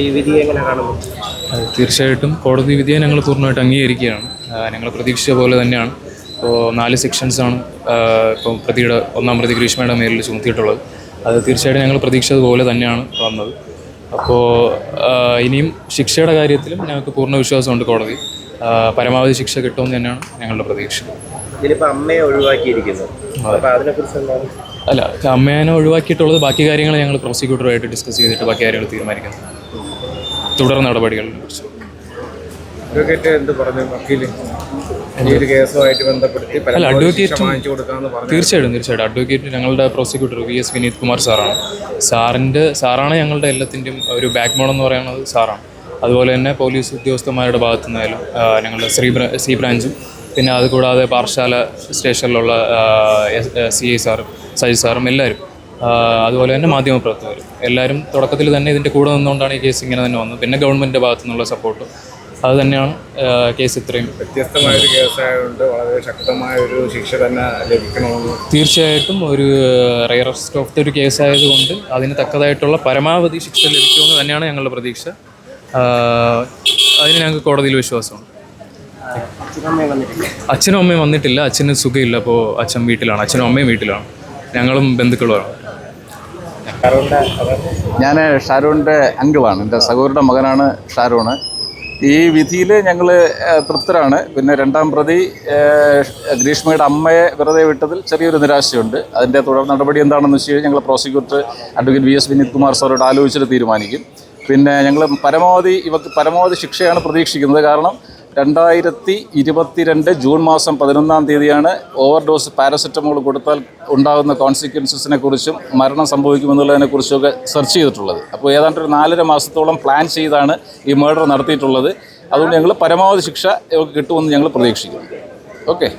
ഈ വിധി എങ്ങനെ കാണുന്നു? തീർച്ചയായിട്ടും കോടതി വിധിയെ ഞങ്ങൾ പൂർണമായിട്ട് അംഗീകരിക്കുകയാണ്. ഞങ്ങൾ പ്രതീക്ഷിച്ച പോലെ തന്നെയാണ്. ഇപ്പോൾ നാല് സെക്ഷൻസാണ് ഇപ്പോൾ പ്രതിയുടെ ഒന്നാം പ്രതി ഗ്രീഷ്മയുടെ മേലിൽ ചുമത്തിയിട്ടുള്ളത്. അത് തീർച്ചയായിട്ടും ഞങ്ങൾ പ്രതീക്ഷിച്ചതുപോലെ തന്നെയാണ് വന്നത്. അപ്പോൾ ഇനിയും ശിക്ഷയുടെ കാര്യത്തിലും ഞങ്ങൾക്ക് പൂർണ വിശ്വാസമുണ്ട് കോടതി. പരമാവധി ശിക്ഷ കിട്ടുമെന്ന് തന്നെയാണ് ഞങ്ങളുടെ പ്രതീക്ഷ. അമ്മയെ ഒഴിവാക്കിയിരിക്കുന്നു. അപ്പോൾ അതിനെക്കുറിച്ച് എന്താണ്? അല്ല അമ്മേനെ ഒഴിവാക്കിയിട്ടുള്ളത് ബാക്കി കാര്യങ്ങൾ ഞങ്ങൾ പ്രോസിക്യൂട്ടറുമായിട്ട് ഡിസ്കസ് ചെയ്തിട്ട് ബാക്കി കാര്യങ്ങൾ തീരുമാനിക്കുന്നു. തുടർ നടപടികൾ. കുറിച്ച് അഡ്വക്കേറ്റ് എന്ത് പറഞ്ഞു? വക്കീൽ. അല്ല തീർച്ചയായിട്ടും തീർച്ചയായിട്ടും. അഡ്വക്കേറ്റ് ഞങ്ങളുടെ prosecutor V S Vineeth Kumar സാറാണ്. സാറിന്റെ സാറാണ് ഞങ്ങളുടെ എല്ലാത്തിന്റെയും ഒരു ബാക്ക് ബോൺ എന്ന് പറയുന്നത് സാറാണ്. അതുപോലെ തന്നെ പോലീസ് ഉദ്യോഗസ്ഥന്മാരുടെ ഭാഗത്തു നിന്നായാലും ഞങ്ങളുടെ ശ്രീ സി ബ്രാഞ്ചും. പിന്നെ അതുകൂടാതെ പാർശാല സ്റ്റേഷനിലുള്ള സി ഐ സാറും സജി സാറും എല്ലാവരും. അതുപോലെ തന്നെ മാധ്യമപ്രവർത്തകർ എല്ലാവരും തുടക്കത്തിൽ തന്നെ ഇതിന്റെ കൂടെ നിന്നുകൊണ്ടാണ് ഈ കേസ് ഇങ്ങനെ തന്നെ വന്നത്. പിന്നെ ഗവൺമെന്റിന്റെ ഭാഗത്തു നിന്നുള്ള സപ്പോർട്ട് അത് തന്നെയാണ് കേസ് ഇത്രയും വ്യത്യസ്തമായ ഒരു കേസായതുകൊണ്ട് വളരെ ശക്തമായ ഒരു ശിക്ഷ തന്നെ ലഭിക്കണമെന്ന് തീർച്ചയായിട്ടും ഒരു റയറസ്റ്റ് ഓഫ് ദ ഒരു കേസായതുകൊണ്ട് അതിന് തക്കതായിട്ടുള്ള പരമാവധി ശിക്ഷ ലഭിക്കുമെന്ന് തന്നെയാണ് ഞങ്ങളുടെ പ്രതീക്ഷ. അതിന് ഞങ്ങൾക്ക് കോടതിയിൽ വിശ്വാസമുണ്ട്. അച്ഛനും അമ്മയും വന്നിട്ടില്ല. അച്ഛന് സുഖമില്ല. അപ്പോൾ അച്ഛൻ വീട്ടിലാണ്. അച്ഛനും അമ്മയും വീട്ടിലാണ്. ഞങ്ങളും ബന്ധുക്കളുമാണ് ഞാൻ ഷാരൂണിന്റെ അങ്കിളാണ്. എന്റെ സഹോദരന്റെ മകനാണ് ഷാരൂണ്. ഈ വിധിയിൽ ഞങ്ങൾ തൃപ്തരാണ്. പിന്നെ രണ്ടാം പ്രതി ഗ്രീഷ്മയുടെ അമ്മയെ വെറുതെ വിട്ടതിൽ ചെറിയൊരു നിരാശയുണ്ട്. അതിന്റെ തുടർ നടപടി എന്താണെന്ന് വെച്ച് കഴിഞ്ഞാൽ ഞങ്ങൾ prosecutor advocate V S Vineeth Kumar സാറോട് ആലോചിച്ചിട്ട് തീരുമാനിക്കും. പിന്നെ ഞങ്ങൾ പരമാവധി ഇവർക്ക് പരമാവധി ശിക്ഷയാണ് പ്രതീക്ഷിക്കുന്നത്. കാരണം രണ്ടായിരത്തി ഇരുപത്തിരണ്ട് ജൂൺ മാസം പതിനൊന്നാം തീയതിയാണ് ഓവർ ഡോസ് പാരസെറ്റമോൾ കൊടുത്താൽ ഉണ്ടാകുന്ന കോൺസിക്വൻസസിനെ കുറിച്ചും മരണം സംഭവിക്കുമെന്നുള്ളതിനെ കുറിച്ചൊക്കെ സെർച്ച് ചെയ്തിട്ടുള്ളത്. അപ്പോൾ ഏതാണ്ട് ഒരു നാലര മാസത്തോളം പ്ലാൻ ചെയ്താണ് ഈ മർഡർ നടത്തിയിട്ടുള്ളത്. അതുകൊണ്ട് ഞങ്ങൾ പരമാവധി ശിക്ഷ കിട്ടുമെന്ന് ഞങ്ങൾ പ്രതീക്ഷിക്കുന്നു. ഓക്കെ.